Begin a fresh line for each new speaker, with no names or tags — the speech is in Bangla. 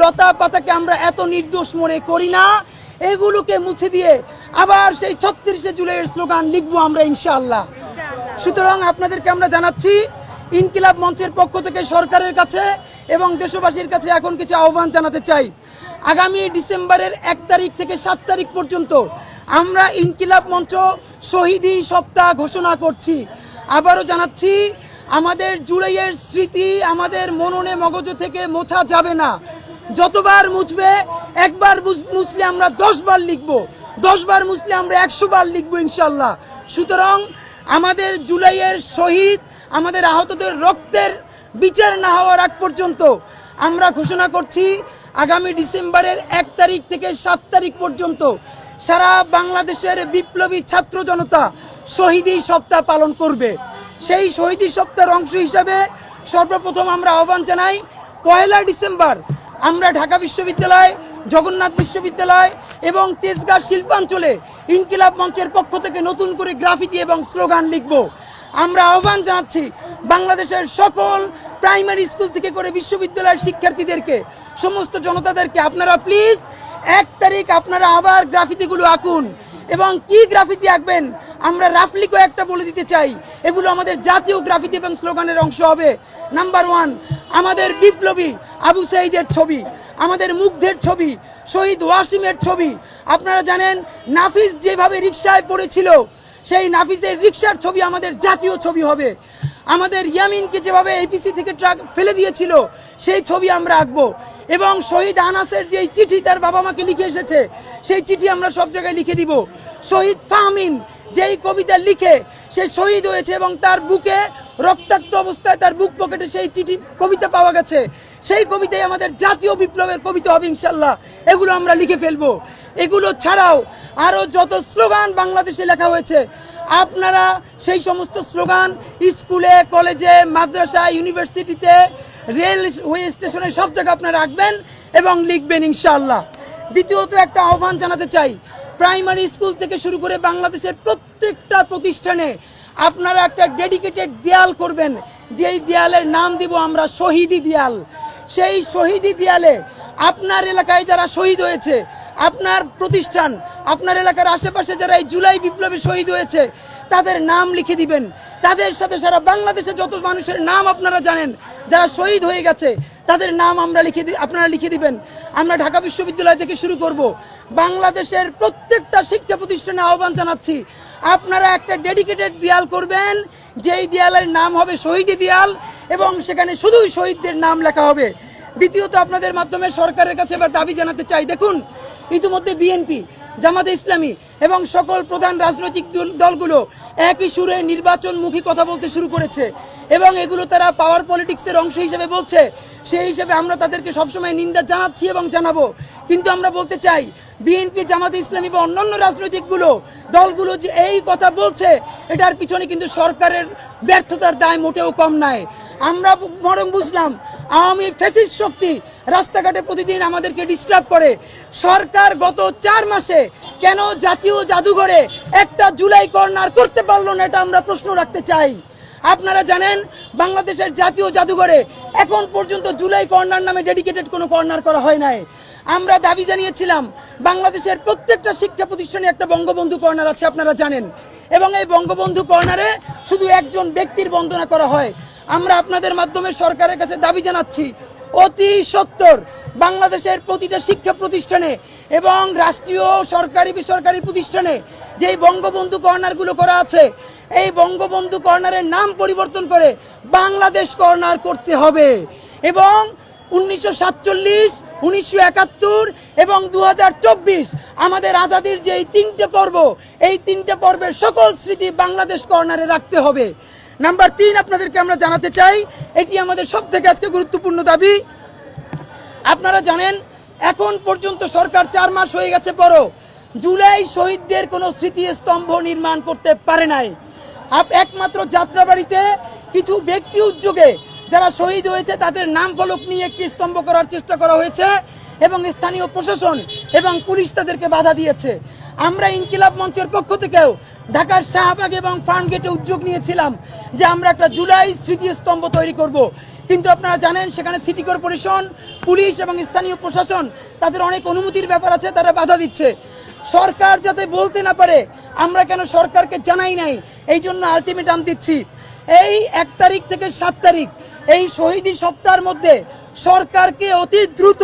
লতা পাতাকে আমরা এত নির্দোষ মনে করি না। এগুলোকে মুছে দিয়ে আবার সেই ছত্রিশে জুলাইয়ের স্লোগান লিখব আমরা ইনশাআল্লাহ। সুতরাং আপনাদেরকে আমরা জানাচ্ছি ইনকিলাব মঞ্চের পক্ষ থেকে সরকারের কাছে এবং দেশবাসীর কাছে এখন কিছু আহ্বান জানাতে চাই। আগামী ডিসেম্বরের এক তারিখ থেকে সাত তারিখ পর্যন্ত আমরা ইনকিলাব মঞ্চ শহীদি সপ্তাহ ঘোষণা করছি। আবারও জানাচ্ছি আমাদের জুলাইয়ের স্মৃতি আমাদের মননে মগজ থেকে মোছা যাবে না। যতবার মুছবে, একবার মুছ- মুছলে আমরা দশ বার লিখব। দশ বার মুছলে আমরা একশো বার লিখব ইনশাল্লাহ। সুতরাং আমাদের জুলাইয়ের শহীদ, আমাদের আহতদের রক্তের বিচার না হওয়ার আগ পর্যন্ত আমরা ঘোষণা করছি, আগামী ডিসেম্বরের এক তারিখ থেকে সাত তারিখ পর্যন্ত সারা বাংলাদেশের বিপ্লবী ছাত্র জনতা শহীদি সপ্তাহ পালন করবে। সেই শহীদি সপ্তাহের অংশ হিসাবে সর্বপ্রথম আমরা আহ্বান জানাই, পয়লা ডিসেম্বর আমরা ঢাকা বিশ্ববিদ্যালয়, জগন্নাথ বিশ্ববিদ্যালয় এবং তেজগাঁ শিল্পাঞ্চলে ইনকিলাব মঞ্চের পক্ষ থেকে নতুন করে গ্রাফিটি এবং স্লোগান লিখব। আমরা আহ্বান জানাচ্ছি বাংলাদেশের সকল প্রাইমারি স্কুল থেকে করে বিশ্ববিদ্যালয়ের শিক্ষার্থীদেরকে, সমস্ত জনতাদেরকে। আপনারা প্লিজ এক তারিখ আপনারা আবার গ্রাফিতিগুলো আঁকুন। এবং কি গ্রাফিতি আঁকবেন, আমরা রাফলি কয়েকটা বলে দিতে চাই। এগুলো আমাদের জাতীয় গ্রাফিতি এবং স্লোগানের অংশ হবে। নাম্বার ওয়ান আমাদের বিপ্লবী আবু সাইদের ছবি, আমাদের মুগ্ধের ছবি, শহীদ ওয়াসিমের ছবি। আপনারা জানেন, নাফিস যেভাবে রিক্সায় পড়েছিল, সেই নাফিসের রিক্সার ছবি আমাদের জাতীয় ছবি হবে। আমাদের ইয়ামিনকে যেভাবে এপিসি থেকে ট্রাক ফেলে দিয়েছিল, সেই ছবি আমরা আঁকবো। এবং শহীদ আনাসের যে চিঠি তার বাবা মাকে লিখে এসেছে, সেই চিঠি আমরা সব জায়গায় লিখে দিব। শহীদ ফাহমিন যেই কবিতা লিখে, সে শহীদ হয়েছে এবং তার বুকে রক্তাক্ত অবস্থায় তার বুক পকেটে সেই চিঠি, কবিতা পাওয়া গেছে। সেই কবিতায় আমাদের জাতীয় বিপ্লবের কবিতা হবে ইনশাল্লাহ। এগুলো আমরা লিখে ফেলব। এগুলো ছাড়াও আরও যত স্লোগান বাংলাদেশে লেখা হয়েছে, আপনারা সেই সমস্ত স্লোগান স্কুলে, কলেজে, মাদ্রাসা, ইউনিভার্সিটিতে রেলওয়ে স্টেশনে সব জায়গায় আপনারা রাখবেন এবং লিখবেন ইনশাআল্লাহ। দ্বিতীয়ত একটা আহ্বান জানাতে চাই, প্রাইমারি স্কুল থেকে শুরু করে বাংলাদেশের প্রত্যেকটা প্রতিষ্ঠানে আপনারা একটা ডেডিকেটেড দেয়াল করবেন, যেই দেয়ালের নাম দিব আমরা শহীদি দেয়াল। সেই শহীদি দেয়ালে আপনার এলাকায় যারা শহীদ হয়েছে, আপনার প্রতিষ্ঠান, আপনার এলাকার আশেপাশে যারা এই জুলাই বিপ্লবে শহীদ হয়েছে, তাদের নাম লিখে দিবেন। তাদের সাথে সারা বাংলাদেশে যত মানুষের নাম আপনারা জানেন যারা শহীদ হয়ে গেছে, তাদের নাম আমরা লিখে আপনারা লিখে দিবেন। আমরা ঢাকা বিশ্ববিদ্যালয় থেকে শুরু করব। বাংলাদেশের প্রত্যেকটা শিক্ষা প্রতিষ্ঠানে আহ্বান জানাচ্ছি। আপনারা একটা ডেডিকেটেড দেয়াল করবেন, যেই দেয়ালের নাম হবে শহীদি দেয়াল, এবং সেখানে শুধুই শহীদদের নাম লেখা হবে। দ্বিতীয়ত আপনাদের মাধ্যমে সরকারের কাছে এবার দাবি জানাতে চাই। দেখুন, ইতিমধ্যে বিএনপি জামাতে ইসলামী এবং সকল প্রধান রাজনৈতিক দলগুলো একই সুরে নির্বাচনমুখী কথা বলতে শুরু করেছে এবং এগুলো তারা পাওয়ার পলিটিক্সের অংশ হিসেবে বলছে। সেই হিসেবে আমরা তাদেরকে সবসময় নিন্দা জানাচ্ছি এবং জানাব। কিন্তু আমরা বলতে চাই, বিএনপি, জামাতে ইসলামী বা অন্যান্য রাজনৈতিকগুলো দলগুলো যে এই কথা বলছে, এটার পিছনে কিন্তু সরকারের ব্যর্থতার দায় মোটেও কম নাই। আমরা বরং বুঝলাম, আওয়ামী ফেসিস শক্তি রাস্তাঘাটে প্রতিদিন আমাদেরকে ডিস্টার্ব করে। সরকার গত চার মাসে কেন জাতীয় জাদুঘরে একটা জুলাই কর্নার করতে পারল না এটা আমরা প্রশ্ন রাখতে চাই। আপনারা জানেন, বাংলাদেশের জাতীয় জাদুঘরে এখন পর্যন্ত জুলাই কর্নার নামে ডেডিকেটেড কোনো কর্নার করা হয় নাই। আমরা দাবি জানিয়েছিলাম, বাংলাদেশের প্রত্যেকটা শিক্ষা প্রতিষ্ঠানে একটা বঙ্গবন্ধু কর্নার আছে, আপনারা জানেন। এবং এই বঙ্গবন্ধু কর্নারে শুধু একজন ব্যক্তির বন্দনা করা হয়। আমরা আপনাদের মাধ্যমে সরকারের কাছে দাবি জানাচ্ছি অতি সত্তর বাংলাদেশের প্রতিটা শিক্ষা প্রতিষ্ঠানে এবং রাষ্ট্রীয় সরকারি বেসরকারি প্রতিষ্ঠানে যেই বঙ্গবন্ধু কর্নারগুলো করা আছে, এই বঙ্গবন্ধু কর্নারের নাম পরিবর্তন করে বাংলাদেশ কর্নার করতে হবে। এবং উনিশশো সাতচল্লিশ, উনিশশো একাত্তর এবং দু হাজার চব্বিশ আমাদের আজাদির যে এই তিনটে পর্ব, এই তিনটে পর্বের সকল স্মৃতি বাংলাদেশ কর্নারে রাখতে হবে। নাম্বার তিন আপনাদেরকে আমরা জানাতে চাই, এটি আমাদের সব থেকে আজকে গুরুত্বপূর্ণ দাবি। আপনারা জানেন, এখন পর্যন্ত সরকার চার মাস হয়ে গেছে বড় জুলাই শহীদদের কোনো স্মৃতিস্তম্ভ নির্মাণ করতে পারে নাই। আপ, একমাত্র যাত্রাবাড়িতে কিছু ব্যক্তি উদ্যোগে যারা শহীদ হয়েছে, তাদের নাম ফলক নিয়ে একটি স্তম্ভ করার চেষ্টা করা হয়েছে এবং স্থানীয় প্রশাসন এবং পুলিশ তাদেরকে বাধা দিয়েছে। আমরা ইনকিলাব মঞ্চের পক্ষ থেকেও ঢাকার শাহবাগ এবং ফার্মগেটে উদ্যোগ নিয়েছিলাম যে আমরা একটা জুলাই স্মৃতিস্তম্ভ তৈরি করব। কিন্তু আপনারা জানেন, সেখানে সিটি কর্পোরেশন, পুলিশ এবং স্থানীয় প্রশাসন তাদের অনেক অনুমতির ব্যাপার আছে, তারা বাধা দিচ্ছে। সরকার যাতে বলতে না পারে, আমরা কেন সরকারকে জানাই নাই? এই জন্য আলটিমেটাম দিচ্ছি। এই এক তারিখ থেকে সাত তারিখ, এই শহীদি সপ্তাহের মধ্যে সরকারকে অতি দ্রুত